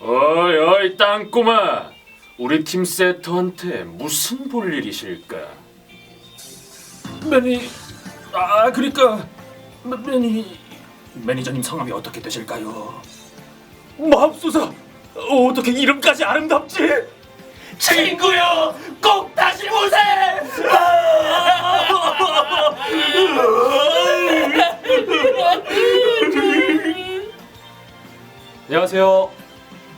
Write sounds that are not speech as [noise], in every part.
어이 어이 땅꼬마 우리 팀 세터한테 무슨 볼일이실까? 매니 아 그러니까 매- 매니 매니저님 성함이 어떻게 되실까요? 맙소사 어떻게 이름까지 아름답지? 친구요 꼭 다시 보세! [laughs] 안녕하세요.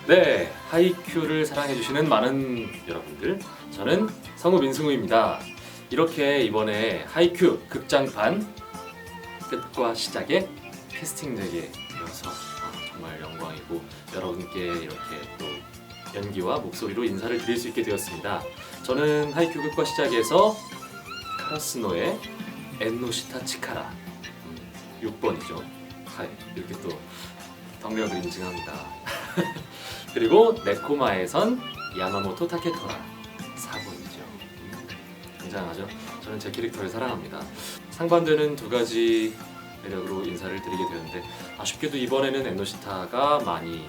네, 하이큐를 사랑해주시는 많은 여러분들, 저는 성우 민승우입니다. 이렇게 이번에 하이큐 극장판 끝과 시작에 캐스팅되게 되어서 아, 정말 영광이고 여러분께 이렇게 또 연기와 목소리로 인사를 드릴 수 있게 되었습니다. 저는 하이큐 끝과 시작에서 카라스노의 엔노시타 치카라 음, 6번이죠. 하이 이렇게 또 덕력을 인증합니다. [laughs] 그리고 네코마에선 야마모토 타케토라 4번이죠. 음, 굉장하죠. 저는 제 캐릭터를 사랑합니다. 상반되는 두 가지 매력으로 인사를 드리게 되었는데 아쉽게도 이번에는 엔노시타가 많이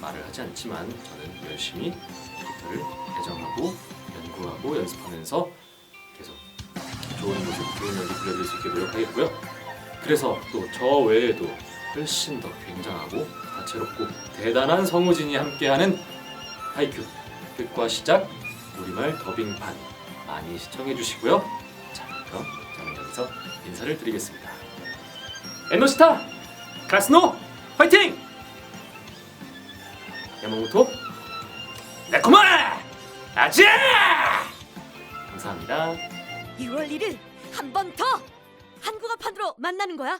말을 하지 않지만 저는 열심히 캐릭터를 애정하고 연구하고 연습하면서 계속 좋은 모습, 좋은 연기 들려드릴 수 있게 노력하겠고요. 그래서 또 저 외에도 훨씬 더 굉장하고 다채롭고 대단한 성우진이 함께하는 하이큐 끝과 시작 우리말 더빙판 많이 시청해 주시고요. 자 그럼 저는 여기서 인사를 드리겠습니다. 에노시타 가스노 화이팅! 야마모토 네코마 아자! 감사합니다. 6월 1일 한 번 더 한국어판으로 만나는 거야.